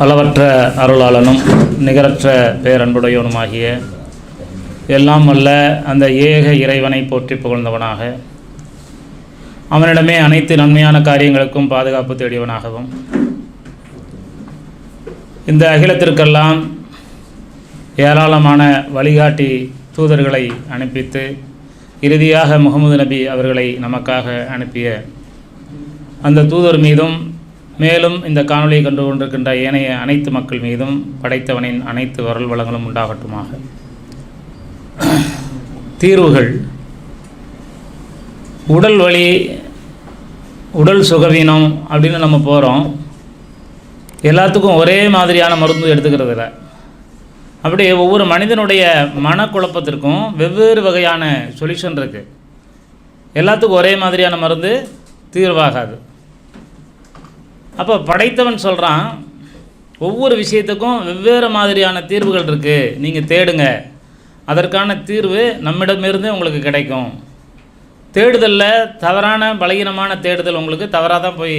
அளவற்ற அருளாளனும் நிகரற்ற பேரன்புடையவனுமாகிய எல்லாம் அல்ல அந்த ஏக இறைவனை போற்றி புகழ்ந்தவனாக அவனிடமே அனைத்து நன்மையான காரியங்களுக்கும் பாதுகாப்பு தேடியவனாகவும். இந்த அகிலத்திற்கெல்லாம் ஏராளமான வழிகாட்டி தூதர்களை அனுப்பித்து இறுதியாக முகமது நபி அவர்களை நமக்காக அனுப்பிய அந்த தூதர் மீதும் மேலும் இந்த காணொலியை கண்டு கொண்டிருக்கின்ற ஏனைய அனைத்து மக்கள் மீதும் படைத்தவனின் அனைத்து வரல் வளங்களும் உண்டாகட்டுமாக. தீர்வுகள் உடல் வலி உடல் சுகவீனம் அப்படின்னு நம்ம போகிறோம் எல்லாத்துக்கும் ஒரே மாதிரியான மருந்து எடுத்துக்கிறது இல்லை அப்படி ஒவ்வொரு மனிதனுடைய மனக்குழப்பத்திற்கும் வெவ்வேறு வகையான சொல்யூஷன் இருக்குது எல்லாத்துக்கும் ஒரே மாதிரியான மருந்து தீர்வாகாது. அப்போ படைத்தவன் சொல்கிறான் ஒவ்வொரு விஷயத்துக்கும் வெவ்வேறு மாதிரியான தீர்வுகள் இருக்குது நீங்கள் தேடுங்க. அதற்கான தீர்வு நம்மிடமிருந்தே உங்களுக்கு கிடைக்கும். தேடுதலில் தவறான பலகீனமான தேடுதல் உங்களுக்கு தவறாக தான் போய்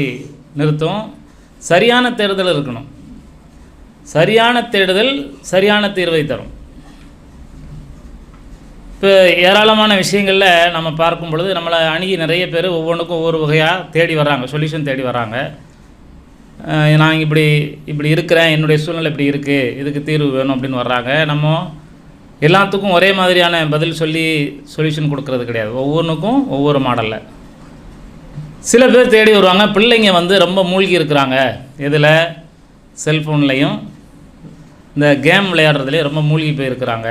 நிறுத்தும். சரியான தேடுதல் இருக்கணும். சரியான தேடுதல் சரியான தீர்வை தரும். இப்போ ஏராளமான விஷயங்களில் நம்ம பார்க்கும் பொழுது நம்மளை அணுகி நிறைய பேர் ஒவ்வொன்றுக்கும் ஒவ்வொரு வகையாக தேடி வர்றாங்க சொல்யூஷன் தேடி வர்றாங்க. நான் இப்படி இப்படி இருக்கிறேன் என்னுடைய சூழ்நிலை இப்படி இருக்குது இதுக்கு தீர்வு வேணும் அப்படின்னு வர்றாங்க. நம்ம எல்லாத்துக்கும் ஒரே மாதிரியான பதில் சொல்லி சொல்யூஷன் கொடுக்கறது கிடையாது. ஒவ்வொன்றுக்கும் ஒவ்வொரு மாடலில் சில பேர் தேடி வருவாங்க பிள்ளைங்க வந்து ரொம்ப மூழ்கி இருக்கிறாங்க. இதில் செல்ஃபோன்லேயும் இந்த கேம் விளையாடுறதுலேயே ரொம்ப மூழ்கி போயிருக்கிறாங்க.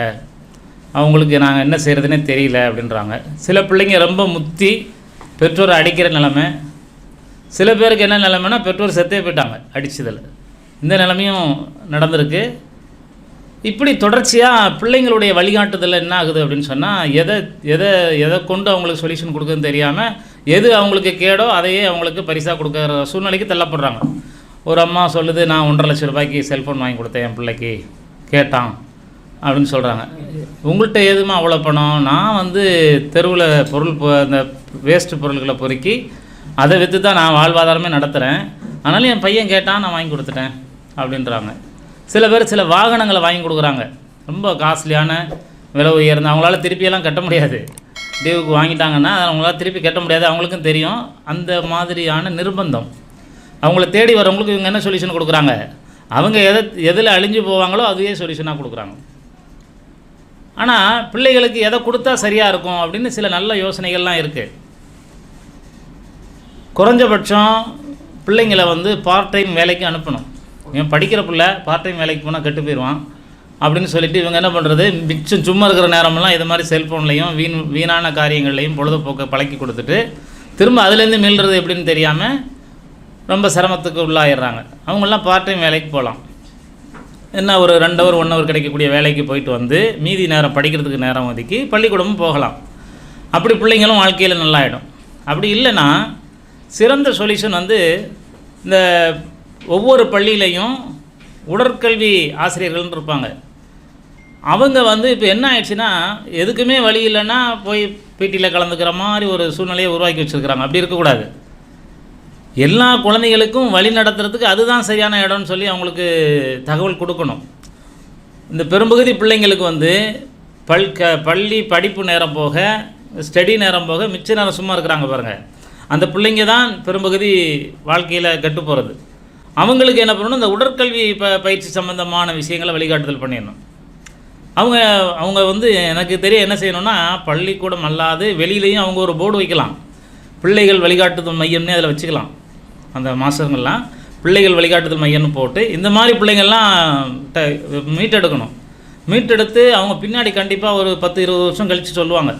அவங்களுக்கு நாங்கள் என்ன செய்கிறதுனே தெரியல அப்படின்றாங்க. சில பிள்ளைங்க ரொம்ப முத்தி பெற்றோரை அடிக்கிற நிலமை. சில பேருக்கு என்ன நிலைமைனா பெற்றோர் செத்தே போயிட்டாங்க அடிச்சதில். இந்த நிலமையும் நடந்திருக்கு. இப்படி தொடர்ச்சியாக பிள்ளைங்களுடைய வழிகாட்டுதல் என்ன ஆகுது அப்படின்னு சொன்னால் எதை எதை எதை கொண்டு அவங்களுக்கு சொல்யூஷன் கொடுக்குதுன்னு தெரியாமல் எது அவங்களுக்கு கேடோ அதையே அவங்களுக்கு பரிசாக கொடுக்குற சூழ்நிலைக்கு தள்ளப்படுறாங்க. ஒரு அம்மா சொல்லுது நான் ஒன்றரை லட்ச ரூபாய்க்கு செல்ஃபோன் வாங்கி கொடுத்தேன் என் பிள்ளைக்கு. கேட்டான். அப்படின்னு சொல்கிறாங்க உங்கள்கிட்ட எதுமா அவ்வளோ பணம்? நான் வந்து தெருவில் பொருள் பொ- இந்த வேஸ்ட்டு பொருள்களை பொறுக்கி அதை விற்று தான் நான் வாழ்வாதாரமே நடத்துகிறேன் ஆனாலும் என் பையன் கேட்டான் நான் வாங்கி கொடுத்துட்டேன். அப்படின்றாங்க. சில பேர் சில வாகனங்களை வாங்கி கொடுக்குறாங்க. ரொம்ப காஸ்ட்லியான விலை உயர்ந்து அவங்களால திருப்பியெல்லாம் கட்ட முடியாது. டியூவுக்கு வாங்கிட்டாங்கன்னா அதை அவங்களால திருப்பி கட்ட முடியாது. அவங்களுக்கும் தெரியும். அந்த மாதிரியான நிர்பந்தம். அவங்கள தேடி வரவங்களுக்கு இவங்க என்ன சொல்யூஷன் கொடுக்குறாங்க? அவங்க எதை எதில் அழிஞ்சு போவாங்களோ அதுவே சொல்யூஷனாக கொடுக்குறாங்க. ஆனால் பிள்ளைகளுக்கு எதை கொடுத்தா சரியாக இருக்கும் அப்படின்னு சில நல்ல யோசனைகள்லாம் இருக்குது குறைஞ்சபட்சம் பிள்ளைங்களை வந்து பார்ட் டைம் வேலைக்கு அனுப்பணும். இவன் படிக்கிற பிள்ளை பார்ட் டைம் வேலைக்கு போனால் கெட்டு போயிடுவான் அப்படின்னு சொல்லிட்டு இவங்க என்ன பண்ணுறது மிச்சம் சும்மா இருக்கிற நேரமெல்லாம் இது மாதிரி செல்ஃபோன்லேயும் வீண் வீணான காரியங்கள்லையும் பொழுதுபோக்கை பழக்கி கொடுத்துட்டு திரும்ப அதுலேருந்து மீள்றது எப்படின்னு தெரியாமல் ரொம்ப சிரமத்துக்கு உள்ளாயிடுறாங்க. அவங்கெல்லாம் பார்ட் டைம் வேலைக்கு போகலாம். என்ன ஒரு ரெண்டு ஹவர் ஒன் ஹவர் கிடைக்கக்கூடிய வேலைக்கு போயிட்டு வந்து மீதி நேரம் படிக்கிறதுக்கு நேரம் ஒதுக்கி பள்ளிக்கூடமும் போகலாம். அப்படி பிள்ளைங்களும் வாழ்க்கையில் நல்லாயிடும். அப்படி இல்லைன்னா சிறந்த சொல்யூஷன் வந்து இந்த ஒவ்வொரு பள்ளியிலையும் உடற்கல்வி ஆசிரியர்கள்னு இருப்பாங்க. அவங்க வந்து இப்போ என்ன ஆயிடுச்சுன்னா எதுக்குமே வழி இல்லைன்னா போய் பிடியில் கலந்துக்கிற மாதிரி ஒரு சூழ்நிலையை உருவாக்கி வச்சுருக்கிறாங்க. அப்படி இருக்கக்கூடாது. எல்லா குழந்தைகளுக்கும் வழி நடத்துறதுக்கு அதுதான் சரியான இடம்னு சொல்லி அவங்களுக்கு தகவல் கொடுக்கணும். இந்த பெரும்பகுதி பிள்ளைங்களுக்கு வந்து பல் க பள்ளி படிப்பு நேரம் போக ஸ்டடி நேரம் போக மிச்ச நேரம் சும்மா இருக்கிறாங்க பாருங்கள் அந்த பிள்ளைங்க தான் பெரும்பகுதி வாழ்க்கையில் கெட்டு போகிறது அவங்களுக்கு என்ன பண்ணணும் இந்த உடற்கல்வி ப பயிற்சி சம்மந்தமான விஷயங்களை வழிகாட்டுதல் பண்ணிடணும். அவங்க அவங்க வந்து எனக்கு தெரிய என்ன செய்யணும்னா பள்ளிக்கூடம் அல்லாது வெளியிலையும் அவங்க ஒரு போர்டு வைக்கலாம். பிள்ளைகள் வழிகாட்டுதல் மையம்னே அதில் வச்சுக்கலாம். அந்த மாஸ்டருங்கள்லாம் பிள்ளைகள் வழிகாட்டுதல் மையம்னு போட்டு இந்த மாதிரி பிள்ளைங்கள்லாம் ட மீட்டெடுக்கணும். மீட்டெடுத்து அவங்க பின்னாடி கண்டிப்பாக ஒரு பத்து இருபது வருஷம் கழித்து சொல்லுவாங்க.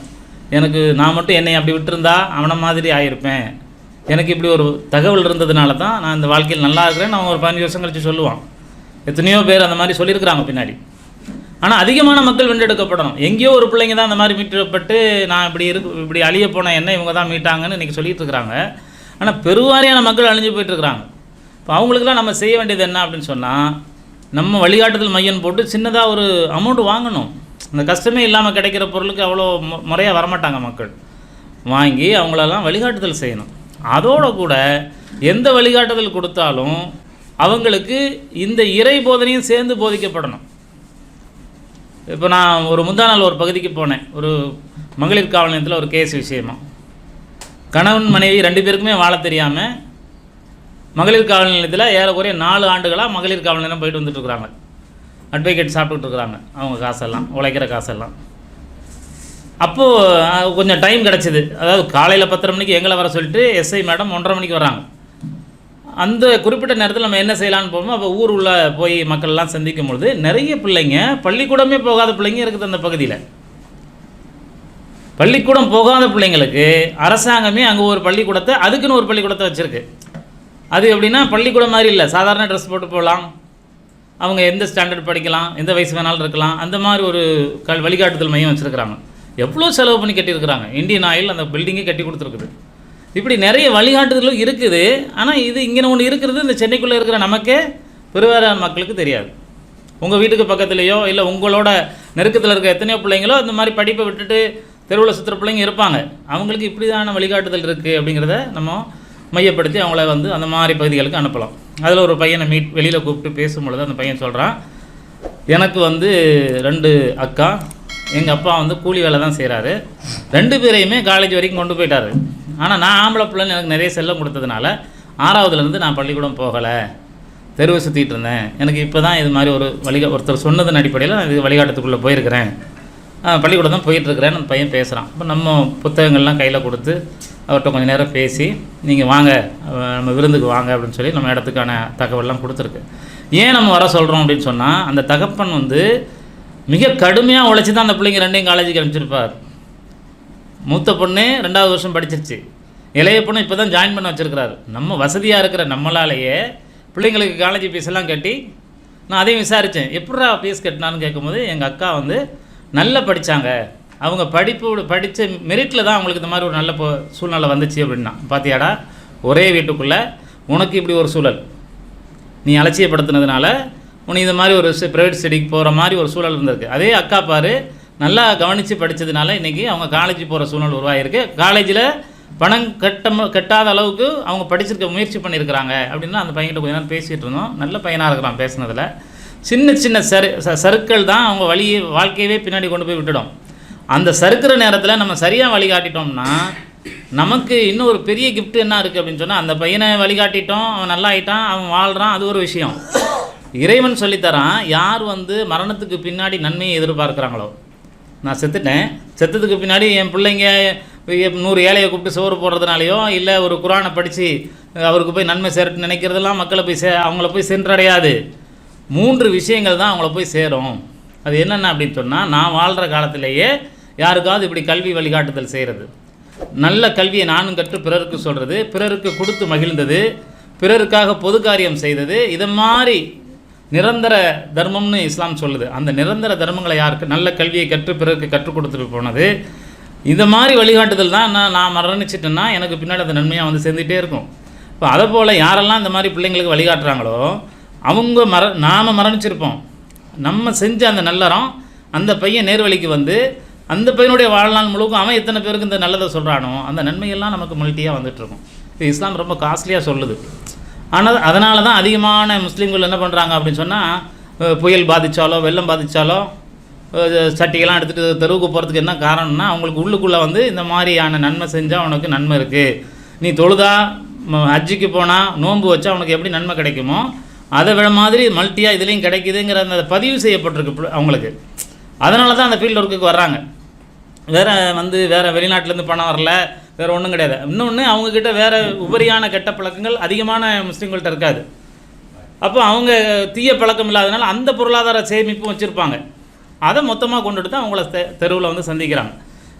எனக்கு நான் மட்டும் என்னை அப்படி விட்டுருந்தா அவனை மாதிரி ஆகியிருப்பேன் எனக்கு இப்படி ஒரு தகவல் இருந்ததுனால தான் நான் இந்த வாழ்க்கையில் நல்லா இருக்கிறேன் அவன் ஒரு பதினஞ்சு வருஷம் கழித்து சொல்லுவான் எத்தனையோ பேர் அந்த மாதிரி சொல்லியிருக்கிறாங்க பின்னாடி. ஆனால் அதிகமான மக்கள் வென்றெடுக்கப்படணும். எங்கேயோ ஒரு பிள்ளைங்க தான் அந்த மாதிரி மீட்டப்பட்டு நான் இப்படி இருக்கு இப்படி அழிய போன என்ன இவங்க தான் மீட்டாங்கன்னு இன்றைக்கி சொல்லிட்டு இருக்கிறாங்க. ஆனால் பெருவாரியான மக்கள் அழிஞ்சு போயிட்டுருக்கிறாங்க இப்போ அவங்களுக்குலாம் நம்ம செய்ய வேண்டியது என்ன அப்படின்னு சொன்னால் நம்ம வழிகாட்டுதல் மையம் போட்டு சின்னதாக ஒரு அமௌண்ட் வாங்கணும். அந்த கஷ்டமே இல்லாமல் கிடைக்கிற பொருளுக்கு அவ்வளோ மு- முறையாக வரமாட்டாங்க மக்கள். வாங்கி அவங்களெல்லாம் வழிகாட்டுதல் செய்யணும். அதோட கூட எந்த வழிகாட்டுதல் கொடுத்தாலும் அவங்களுக்கு இந்த இறை போதனையும் சேர்ந்து போதிக்கப்படணும். இப்போ நான் ஒரு முந்தா நாள் ஒரு பகுதிக்கு போனேன். ஒரு மகளிர் காவல் நிலையத்தில் ஒரு கேஸ் விஷயமா. கணவன் மனைவி ரெண்டு பேருக்குமே வாழ தெரியாமல் மகளிர் காவல் நிலையத்தில் ஏறக்குறைய நாலு ஆண்டுகளாக மகளிர் காவல் நிலையம் போயிட்டு வந்துட்டுருக்குறாங்க அட்வொகேட் சாப்பிட்டுட்டு இருக்கிறாங்க. அவங்க காசெல்லாம் உழைக்கிற காசெல்லாம். அப்போது கொஞ்சம் டைம் கிடச்சிது. அதாவது காலையில் பத்தரை மணிக்கு எங்களை வர சொல்லிட்டு எஸ்ஐ மேடம் ஒன்றரை மணிக்கு வராங்க. அந்த குறிப்பிட்ட நேரத்தில் நம்ம என்ன செய்யலாம்னு போகும்போது அப்போ ஊர் உள்ளே போய் மக்கள்லாம் சந்திக்கும் பொழுது நிறைய பிள்ளைங்க பள்ளிக்கூடமே போகாத பிள்ளைங்க இருக்குது அந்த பகுதியில். பள்ளிக்கூடம் போகாத பிள்ளைங்களுக்கு அரசாங்கமே அங்கே ஒரு பள்ளிக்கூடத்தை அதுக்குன்னு ஒரு பள்ளிக்கூடத்தை வச்சுருக்கு. அது எப்படின்னா பள்ளிக்கூடம் மாதிரி இல்லை. சாதாரண ட்ரெஸ் போட்டு போகலாம். அவங்க எந்த ஸ்டாண்டர்ட் படிக்கலாம் எந்த வயசு வேணாலும் இருக்கலாம். அந்த மாதிரி ஒரு கல் வழிகாட்டுதல் மையம் வச்சுருக்கிறாங்க. எவ்வளோ செலவு பண்ணி கட்டியிருக்கிறாங்க? இந்தியன் ஆயில் அந்த பில்டிங்கே கட்டி கொடுத்துருக்குது. இப்படி நிறைய வழிகாட்டுதலும் இருக்குது. ஆனால் இது இங்கே ஒன்று இருக்கிறது இந்த சென்னைக்குள்ளே இருக்கிற நமக்கே பெருவாரியான மக்களுக்கு தெரியாது. உங்கள் வீட்டுக்கு பக்கத்துலேயோ இல்லை உங்களோட நெருக்கத்தில் இருக்க எத்தனையோ பிள்ளைங்களோ இந்த மாதிரி படிப்பை விட்டுட்டு தெருவில் சுற்றுற பிள்ளைங்க இருப்பாங்க. அவங்களுக்கு இப்படிதான வழிகாட்டுதல் இருக்குது அப்படிங்கிறத நம்ம மையப்படுத்தி அவங்கள வந்து அந்த மாதிரி பகுதிகளுக்கு அனுப்பலாம். அதில் ஒரு பையனை மீட் வெளியில் கூப்பிட்டு பேசும்பொழுது அந்த பையன் சொல்கிறான் எனக்கு வந்து ரெண்டு அக்கா எங்கள் அப்பா வந்து கூலி வேலை தான் செய்கிறாரு ரெண்டு பேரையுமே காலேஜ் வரைக்கும் கொண்டு போயிட்டாரு. ஆனால் நான் ஆம்பளை பிள்ளைன்னு எனக்கு நிறைய செல்லம் கொடுத்ததுனால ஆறாவதுலேருந்து நான் பள்ளிக்கூடம் போகலை. தெருவை சுற்றிட்டு இருந்தேன். எனக்கு இப்போ தான் இது மாதிரி ஒரு வழிகா ஒருத்தர் சொன்னதன் அடிப்படையில் நான் இது வழிகாட்டத்துக்குள்ளே போயிருக்கிறேன். பள்ளிக்கூடம் தான் போயிட்டுருக்கிறேன் அந்த பையன் பேசுகிறான் இப்போ நம்ம புத்தகங்கள்லாம் கையில் கொடுத்து அவர்கிட்ட கொஞ்சம் நேரம் பேசி நீங்கள் வாங்க நம்ம விருந்துக்கு வாங்க அப்படின்னு சொல்லி நம்ம இடத்துக்கான தகவல்லாம் கொடுத்துருக்கு. ஏன் நம்ம வர சொல்கிறோம் அப்படின்னு சொன்னால் அந்த தகப்பன் வந்து மிக கடுமையாக உழைச்சி தான் அந்த பிள்ளைங்க ரெண்டையும் காலேஜுக்கு அனுப்பிச்சிருப்பார். மூத்த பொண்ணு ரெண்டாவது வருஷம் படிச்சிருச்சு. இளைய பொண்ணு இப்போ தான் ஜாயின் பண்ண வச்சுருக்கிறாரு. நம்ம வசதியாக இருக்கிற நம்மளாலேயே பிள்ளைங்களுக்கு காலேஜ் ஃபீஸ் எல்லாம் கட்டி நான் அதையும் விசாரித்தேன் எப்படா ஃபீஸ் கட்டினான்னு கேட்கும்போது எங்கள் அக்கா வந்து நல்லா படித்தாங்க அவங்க படிப்பு படித்த மெரிட்டில் தான் அவங்களுக்கு இந்த மாதிரி ஒரு நல்ல சூழ்நிலை வந்துச்சு அப்படின்னா. பார்த்தியாடா ஒரே வீட்டுக்குள்ளே உனக்கு இப்படி ஒரு சூழல். நீ அலட்சியப்படுத்தினதுனால உனக்கு இந்த மாதிரி ஒரு ப்ரைவேட் ஸ்டடிக்கு போகிற மாதிரி ஒரு சூழல் இருந்திருக்கு. அதே அக்கா பாரு நல்லா கவனித்து படித்ததுனால இன்றைக்கி அவங்க காலேஜ் போகிற சூழல் உருவாகிருக்கு காலேஜில் பணம் கட்ட கட்டாத அளவுக்கு அவங்க படிச்சிருக்க முயற்சி பண்ணியிருக்கிறாங்க அப்படின்னா அந்த பையன்கிட்ட கொஞ்ச நேரம் பேசிகிட்டு இருந்தோம். நல்ல பையனாக இருக்கிறான் பேசுனதில். சின்ன சின்ன சரு ச- சறுக்கள் தான் அவங்க வழியை வாழ்க்கையவே பின்னாடி கொண்டு போய் விட்டுடும். அந்த சறுக்கிற நேரத்தில் நம்ம சரியாக வழிகாட்டிட்டோம்னா நமக்கு இன்னும் ஒரு பெரிய கிஃப்ட் என்ன இருக்குது அப்படின்னு சொன்னால் அந்த பையனை வழிகாட்டிட்டோம் அவன் நல்லா ஆகிட்டான் அவன் வாழ்கிறான் அது ஒரு விஷயம். இறைவன் சொல்லித்தரான் யார் வந்து மரணத்துக்கு பின்னாடி நன்மையை எதிர்பார்க்குறாங்களோ. நான் செத்துட்டேன். செத்ததுக்கு பின்னாடி என் பிள்ளைங்க நூறு ஏழையை கூப்பிட்டு சோறு போடுறதுனாலையோ இல்லை ஒரு குரானை படித்து அவருக்கு போய் நன்மை சேரட்டு நினைக்கிறதெல்லாம் மக்களை போய் சே அவங்கள போய் சென்றடையாது. மூன்று விஷயங்கள் தான் அவங்கள போய் சேரும். அது என்னென்ன அப்படின்னு சொன்னால் நான் வாழ்கிற காலத்திலேயே யாருக்காவது இப்படி கல்வி வழிகாட்டுதல் செய்கிறது நல்ல கல்வியை நானும் கற்று பிறருக்கு சொல்கிறது பிறருக்கு கொடுத்து மகிழ்ந்தது பிறருக்காக பொது காரியம் செய்தது இதை மாதிரி நிரந்தர தர்மம்னு இஸ்லாம் சொல்லுது. அந்த நிரந்தர தர்மங்களை யாருக்கு? நல்ல கல்வியை கற்று பிறருக்கு கற்றுக் கொடுத்துட்டு போனது. இந்த மாதிரி வழிகாட்டுதல் தான் நான் நான் மரணிச்சிட்டேன்னா எனக்கு பின்னாடி அந்த நன்மையாக வந்து சேர்ந்துகிட்டே இருக்கும். இப்போ அதை போல் யாரெல்லாம் இந்த மாதிரி பிள்ளைங்களுக்கு வழிகாட்டுறாங்களோ அவங்க மர நாம் மரணிச்சிருப்போம். நம்ம செஞ்ச அந்த நல்லறம் அந்த பையன் நேர்வழிக்கு வந்து அந்த பையனுடைய வாழ்நாள் முழுக்கும் அவன் எத்தனை பேருக்கு இந்த நல்லதை சொல்கிறானோ அந்த நன்மையெல்லாம் நமக்கு மல்ட்டியாக வந்துட்டுருக்கும் இது இஸ்லாம் ரொம்ப காஸ்ட்லியாக சொல்லுது. ஆனால் அதனால தான் அதிகமான முஸ்லீம்கள் என்ன பண்ணுறாங்க அப்படின்னு சொன்னால் புயல் பாதித்தாலோ வெள்ளம் பாதித்தாலோ சட்டிகள்லாம் எடுத்துகிட்டு தெருவுக்கு போகிறதுக்கு என்ன காரணம்னா அவங்களுக்கு உள்ளுக்குள்ளே வந்து இந்த மாதிரியான நன்மை செஞ்சால் அவனுக்கு நன்மை இருக்குது நீ தொழுதா ஹஜ்ஜிக்கு போனால் நோன்பு வச்சா அவனுக்கு எப்படி நன்மை கிடைக்குமோ அதை விட மாதிரி மல்ட்டியாக இதுலேயும் கிடைக்குதுங்கிற அந்த பதிவு செய்யப்பட்டிருக்கு அவங்களுக்கு. அதனால தான் அந்த ஃபீல்டு ஒர்க்குக்கு வர்றாங்க. வேற வந்து வேறு வெளிநாட்டிலேருந்து பணம் வரல. வேறு ஒன்றும் கிடையாது. இன்னொன்று அவங்கக்கிட்ட வேறு உபரியான கெட்ட பழக்கங்கள் அதிகமான முஸ்லீம்கள்கிட்ட இருக்காது. அப்போ அவங்க தீய பழக்கம் இல்லாதனால அந்த பொருளாதார சேமிப்பும் வச்சுருப்பாங்க. அதை மொத்தமாக கொண்டுட்டு தான் அவங்கள தெ தெருவில் வந்து சந்திக்கிறாங்க.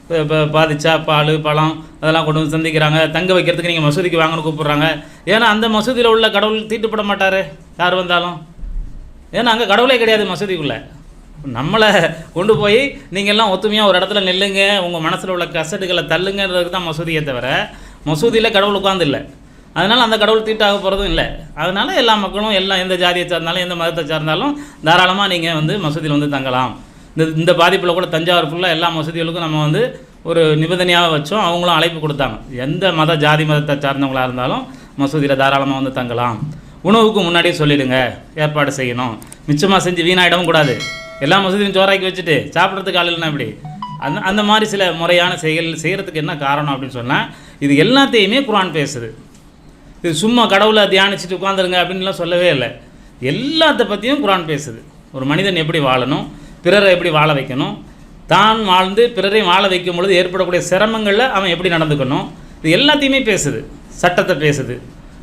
இப்போ இப்போ பாதிச்சா பால் பழம் அதெல்லாம் கொண்டு வந்து சந்திக்கிறாங்க. தங்க வைக்கிறதுக்கு நீங்கள் மசூதிக்கு வாங்கன்னு கூப்பிட்றாங்க. ஏன்னா அந்த மசூதியில் உள்ள கடவுள் தீட்டுப்பட மாட்டார்? யார் வந்தாலும்? ஏன்னா அங்கே கடவுளே கிடையாது மசூதிக்குள்ளே. நம்மளை கொண்டு போய் நீங்கள் எல்லாம் ஒத்துமையாக ஒரு இடத்துல நில்லுங்க உங்கள் மனசில் உள்ள கசடுகளை தள்ளுங்கிறதுக்கு தான் மசூதியை தவிர மசூதியில் கடவுள் உட்காந்து இல்லை. அதனால் அந்த கடவுள் தீட்டாக போகிறதும் இல்லை. அதனால் எல்லா மக்களும் எல்லாம் எந்த ஜாதியை சார்ந்தாலும் எந்த மதத்தை சார்ந்தாலும் தாராளமாக நீங்கள் வந்து மசூதியில் வந்து தங்கலாம். இந்த இந்த பாதிப்பில் கூட தஞ்சாவூர் ஃபுல்லாக எல்லா மசூதிகளுக்கும் நம்ம வந்து ஒரு நிபந்தனையாக வச்சோம் அவங்களும் அழைப்பு கொடுத்தாங்க. எந்த மத ஜாதி மதத்தை சார்ந்தவங்களாக இருந்தாலும் மசூதியில் தாராளமாக வந்து தங்கலாம். உணவுக்கு முன்னாடியே சொல்லிடுங்க ஏற்பாடு செய்யணும். மிச்சமாக செஞ்சு வீணாயிடவும் கூடாது. எல்லா மசூதியும் சோறாக்கி வச்சுட்டு சாப்பிட்றதுக்கு ஆள் இல்லைன்னா இப்படி அந்த அந்த மாதிரி சில முறையான செயல் செய்கிறதுக்கு என்ன காரணம் அப்படின்னு சொன்னால் இது எல்லாத்தையுமே குரான் பேசுது. இது சும்மா கடவுளை தியானிச்சுட்டு உட்காந்துருங்க அப்படின்லாம் சொல்லவே இல்லை. எல்லாத்த பற்றியும் குரான் பேசுது. ஒரு மனிதன் எப்படி வாழணும் பிறரை எப்படி வாழ வைக்கணும் தான் வாழ்ந்து பிறரையும் வாழ வைக்கும் பொழுது ஏற்படக்கூடிய சிரமங்களில் அவன் எப்படி நடந்துக்கணும் இது எல்லாத்தையுமே பேசுது. சட்டத்தை பேசுது.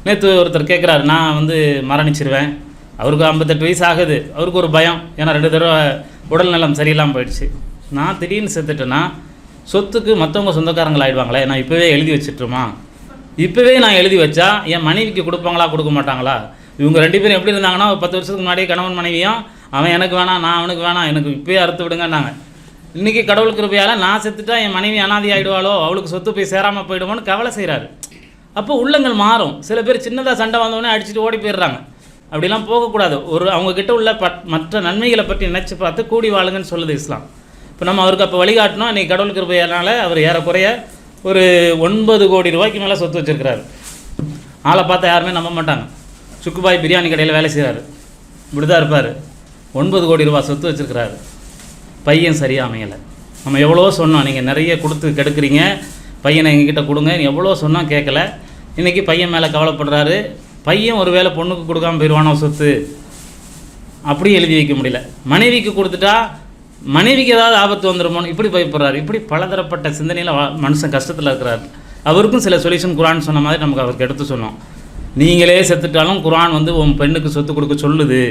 நேற்று ஒருத்தர் கேட்குறாரு நான் வந்து மரணிச்சிருவேன். அவருக்கு ஐம்பத்தெட்டு வயசு ஆகுது. அவருக்கு ஒரு பயம். ஏன்னா ரெண்டு தடவை உடல் நலம் சரியில்லாமல் போயிடுச்சு. நான் திடீர்னு செத்துட்டேன்னா சொத்துக்கு மற்றவங்க சொந்தக்காரங்கள் ஆயிடுவாங்களே நான் இப்போவே எழுதி வச்சிட்டுருமா? இப்போவே நான் எழுதி வச்சா என் மனைவிக்கு கொடுப்பாங்களா கொடுக்க மாட்டாங்களா? இவங்க ரெண்டு பேரும் எப்படி இருந்தாங்கன்னா ஒரு பத்து வருஷத்துக்கு முன்னாடியே கணவன் மனைவியும் அவன் எனக்கு வேணாம் நான் அவனுக்கு வேணாம் எனக்கு இப்போயே அறுத்து விடுங்கன்னாங்க. இன்றைக்கி கடவுள் கிருப்பையால் நான் செத்துட்டா என் மனைவி அனாதி ஆகிடுவாளோ அவளுக்கு சொத்து போய் சேராமல் போயிடுமோன்னு கவலை செய்கிறாரு அப்போ உள்ளங்கள் மாறும். சில பேர் சின்னதாக சண்டை வந்தவொடனே அடிச்சுட்டு ஓடி போயிடுறாங்க. அப்படிலாம் போகக்கூடாது. ஒரு அவங்கக்கிட்ட உள்ள பட் மற்ற நன்மைகளை பற்றி நினச்சி பார்த்து கூடி வாழுங்கன்னு சொல்லுது இஸ்லாம். இப்போ நம்ம அவருக்கு அப்போ வழிகாட்டினோம் இன்றைக்கி கடவுள் கிருபையால் அவர் ஏறக்குறைய ஒரு ஒன்பது கோடி ரூபாய்க்கு மேலே சொத்து வச்சுருக்கிறாரு. ஆளை பார்த்தா யாருமே நம்ப மாட்டாங்க. சுக்குபாய் பிரியாணி கடையில் வேலை செய்கிறாரு இப்படி தான் இருப்பார். ஒன்பது கோடி ரூபாய் சொத்து வச்சுருக்கிறாரு. பையன் சரியாக அமையலை. நம்ம எவ்வளோ சொன்னோம். நீங்கள் நிறைய கொடுத்து கெடுக்குறீங்க. பையனை எங்ககிட்ட கொடுங்க. எவ்வளோ சொன்னால் கேட்கல இன்றைக்கி பையன் மேலே கவலைப்படுறாரு. பையன் ஒரு வேளை பொண்ணுக்கு கொடுக்காம போயிடுவானோ சொத்து? அப்படியும் எழுதி வைக்க முடியல. மனைவிக்கு கொடுத்துட்டா மனைவிக்கு ஏதாவது ஆபத்து வந்துருமோன்னு இப்படி பயப்படுறாரு. இப்படி பலதரப்பட்ட சிந்தனையில் மனுஷன் கஷ்டத்தில் இருக்கிறார். அவருக்கும் சில சொல்யூஷன் குரான் சொன்ன மாதிரி நமக்கு அவருக்கு எடுத்து சொன்னோம் நீங்களே செத்துட்டாலும் குரான் வந்து உன் பெண்ணுக்கு சொத்து கொடுக்க சொல்லுது.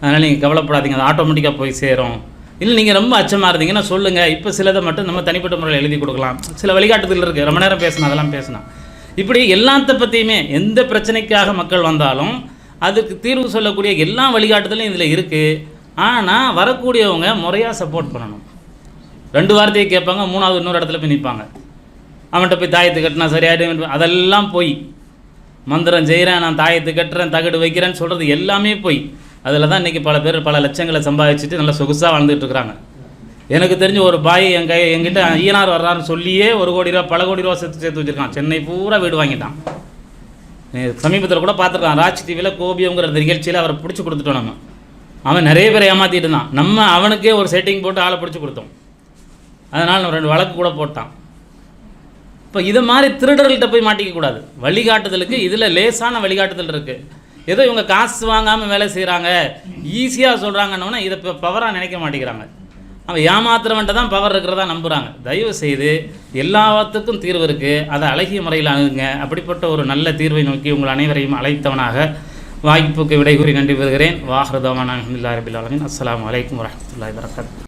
அதனால் நீங்கள் கவலைப்படாதீங்க. அது ஆட்டோமேட்டிக்காக போய் சேரும். இல்லை நீங்கள் ரொம்ப அச்சமாக இருந்தீங்கன்னா சொல்லுங்கள் இப்போ சிலதை மட்டும் நம்ம தனிப்பட்ட முறையில் எழுதி கொடுக்கலாம். சில வழிகாட்டுதல் இருக்குது ரொம்ப நேரம் பேசணும் அதெல்லாம் பேசணும் இப்படி எல்லாத்த பற்றியுமே எந்த பிரச்சனைக்காக மக்கள் வந்தாலும் அதுக்கு தீர்வு சொல்லக்கூடிய எல்லா வழிகாட்டுதலும் இதில் இருக்குது ஆனால் வரக்கூடியவங்க முறையாக சப்போர்ட் பண்ணணும். ரெண்டு வார்த்தையை கேட்பாங்க மூணாவது இன்னொரு இடத்துல போய் நிற்பாங்க அவன்கிட்ட போய் தாயத்து கட்டினா சரியாயிடும் அதெல்லாம் போய். மந்திரம் செய்கிறேன் நான் தாயத்து கட்டுறேன் தகடு வைக்கிறேன்னு சொல்கிறது எல்லாமே போய். அதில் தான் இன்றைக்கி பல பேர் பல லட்சங்களை சம்பாதிச்சுட்டு நல்லா சொகுசாக வாழ்ந்துட்டு இருக்கிறாங்க. எனக்கு தெரிஞ்ச ஒரு பாய் என் கை என்கிட்ட ஈனார் வர்றாருன்னு சொல்லியே ஒரு கோடி ரூபா பல கோடி ரூபா சேர்த்து சேர்த்து வச்சுருக்கான். சென்னை பூரா வீடு வாங்கிட்டான். சமீபத்தில் கூட பார்த்துருக்கான் ராஜ் டிவியில் கோபியங்கிற நிகழ்ச்சியில் அவரை பிடிச்சி கொடுத்துட்டோம் நம்ம. அவன் நிறைய பேரை ஏமாற்றிட்டு இருந்தான். நம்ம அவனுக்கே ஒரு செட்டிங் போட்டு ஆளை பிடிச்சி கொடுத்தோம். அதனால் நம்ம ரெண்டு வழக்கு கூட போட்டான். இப்போ இதை மாதிரி திருடர்கள்ட்ட போய் மாட்டிக்க கூடாது. வழிகாட்டுதலுக்கு இதில் லேசான வழிகாட்டுதல் இருக்குது ஏதோ இவங்க காசு வாங்காமல் வேலை செய்கிறாங்க ஈஸியாக சொல்கிறாங்கன்னொன்னே இதை இப்போ பவராக நினைக்க மாட்டேங்கிறாங்க. அவன் ஏமாத்துறவன்ட்ட தான் பவர் இருக்கிறதா நம்புகிறாங்க தயவு செய்து எல்லாத்துக்கும் தீர்வு இருக்குது அதை அழகிய முறையில் அணுகுங்க அப்படிப்பட்ட ஒரு நல்ல தீர்வை நோக்கி உங்கள் அனைவரையும் அழைத்தவனாக வாய்ப்புக்கு விடை கூறி நன்றி பெறுகிறேன் வாஹ்ரதவான அஹமதுல்லா ரபில் அலமின் அஸ்லாம் வலைக்கம் வரமத்துல்லாய் வரகாத்து